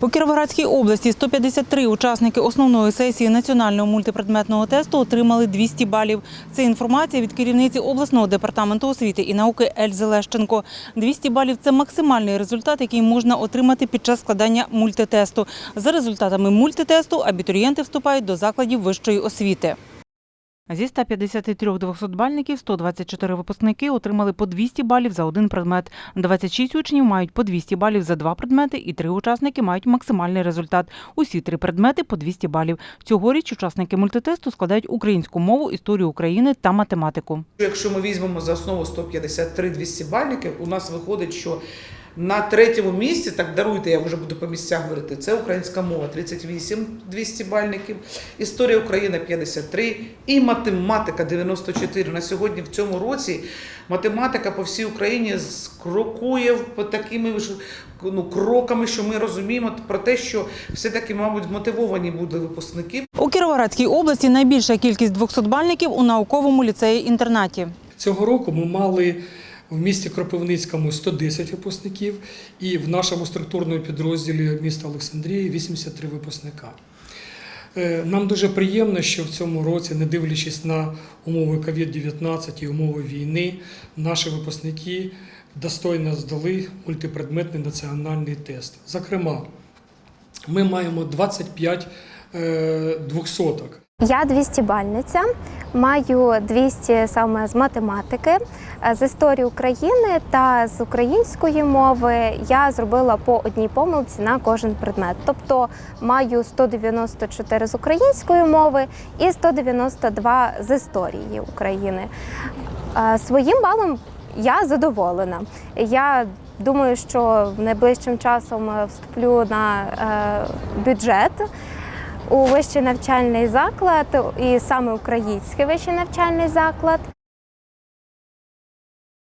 По Кіровоградській області 153 учасники основної сесії національного мультипредметного тесту отримали 200 балів. Це інформація від керівниці обласного департаменту освіти і науки Ельзи Лещенко. 200 балів – це максимальний результат, який можна отримати під час складання мультитесту. За результатами мультитесту абітурієнти вступають до закладів вищої освіти. Зі 153 200-бальників 124 випускники отримали по 200 балів за один предмет. 26 учнів мають по 200 балів за два предмети і три учасники мають максимальний результат. Усі три предмети по 200 балів. Цьогоріч учасники мультитесту складають українську мову, історію України та математику. Якщо ми візьмемо за основу 153 200 бальників, у нас виходить, що на третьому місці, так даруйте, я вже буду по місцях говорити, це українська мова 38 200 бальників, історія України 53 і математика 94. На сьогодні в цьому році математика по всій Україні крокує по такими ж ну, кроками, що ми розуміємо про те, що все-таки, мабуть, мотивовані будуть випускники. У Кіровоградській області найбільша кількість 200-бальників у науковому ліцеї-інтернаті. Цього року ми мали в місті Кропивницькому 110 випускників і в нашому структурному підрозділі міста Олександрії 83 випускника. Е, Нам дуже приємно, що в цьому році, не дивлячись на умови COVID-19 і умови війни, наші випускники достойно здали мультипредметний національний тест. Зокрема, ми маємо 25 е, двохсоток. Я 200-бальниця, маю 200 саме з математики, Е, з історії України та з української мови я зробила по одній помилці на кожен предмет. Тобто маю 194 з української мови і 192 з історії України. Е, Своїм балом я задоволена. Я думаю, що найближчим часом вступлю на е, бюджет у вищий навчальний заклад, і саме український вищий навчальний заклад.